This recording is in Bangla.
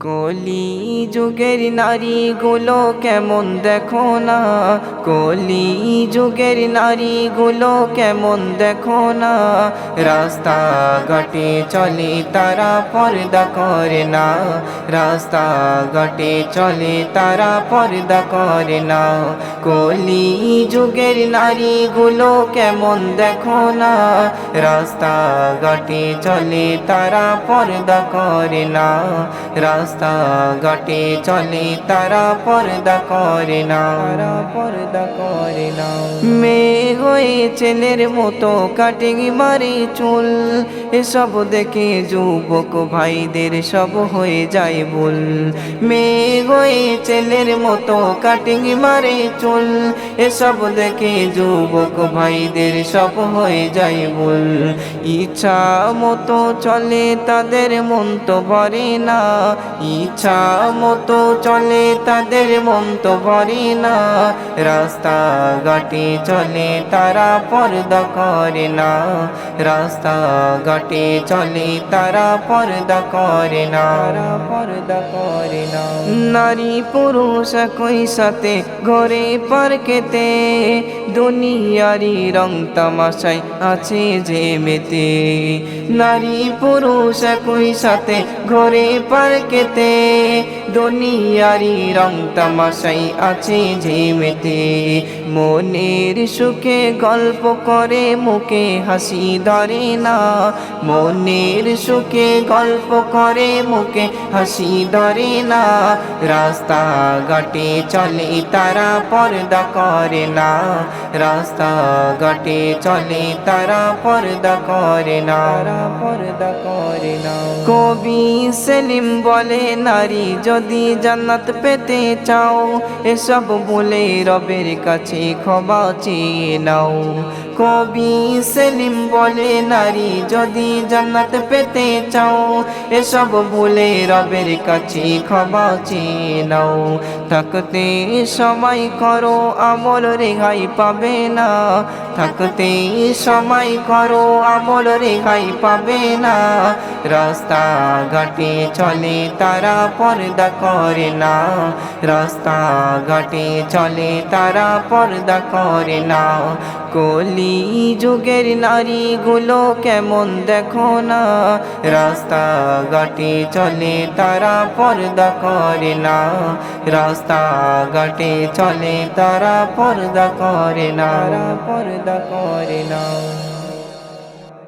কলি যুগের নারীগুলো কেমন দেখো না? কলি যুগের নারীগুলো কেমন দেখো না? রাস্তা ঘাটে চলে তারা পর্দা করে না। রাস্তা ঘাটে চলে তারা পর্দা করে না। কলি যুগের নারীগুলো কেমন দেখো না? রাস্তা ঘাটে চলে তারা পর্দা করে না। রাস্তা ঘাটে চলে তারা পর্দা করে না। পর্দা করে না। মেয়ে হয়ে ছেলের মতো কাটিং মারে চুল। এসব দেখে যুবক ভাইদের সব হয়ে যায় ভুল। মেয়ে হয়ে ছেলের মতো কাটিং মারে চুল। এসব দেখে যুবক ভাইদের সব হয়ে যায় ভুল। ইচ্ছা মতো চলে তাদের মন তো ভরে না। ইচ্ছা মতো চলে তাদের মন তো ভরে না। রাস্তা ঘাটে চলে তারা পর্দা করে না। রাস্তা ঘাটে চলে তারা পর্দা করে না। পর্দা করে না নারী পুরুষ একই সাথে ঘরে পার্কেতে দুনিয়ারি রং তামাশাই আছে যে মেতে। নারী পুরুষ একই সাথে ঘরে পার্কেতে দুনিয়ারি রং তামাশাই আছে যে মেতে মনের সুখে গল্প করে, মুখে হাসি ধরে না। মনের সুখে গল্প করে, মুখে হাসি ধরে না। রাস্তা ঘাটে চলে, তারা পর্দা করে না। রাস্তা ঘাটে চলে, তারা পর্দা করে না পর্দা করে না। কবি সেলিম বলে নারী যদি জান্নাত পেতে চাও এসব বলে রবের কাছে ক্ষমা চেয়ে নাও। কবি সেলিম বলে, নারী যদি জান্নাত পেতে চাও, এসব বলে রবের কাছে ক্ষমা চেয়ে নাও। থাকতে সময় করো, আমল রেহাই পাবে না। থাকতে সময় করো, আমল রেহাই পাবে না। রাস্তা ঘাটে চলে তারা পর্দা করে না। রাস্তা ঘাটে চলে তারা পর্দা করে না। কলি যুগের নারীগুলো কেমন দেখো না? রাস্তা ঘাটে চলে তারা পর্দা করে না। রাস্তা ঘাটে চলে তারা পর্দা করে না। পর্দা করে না।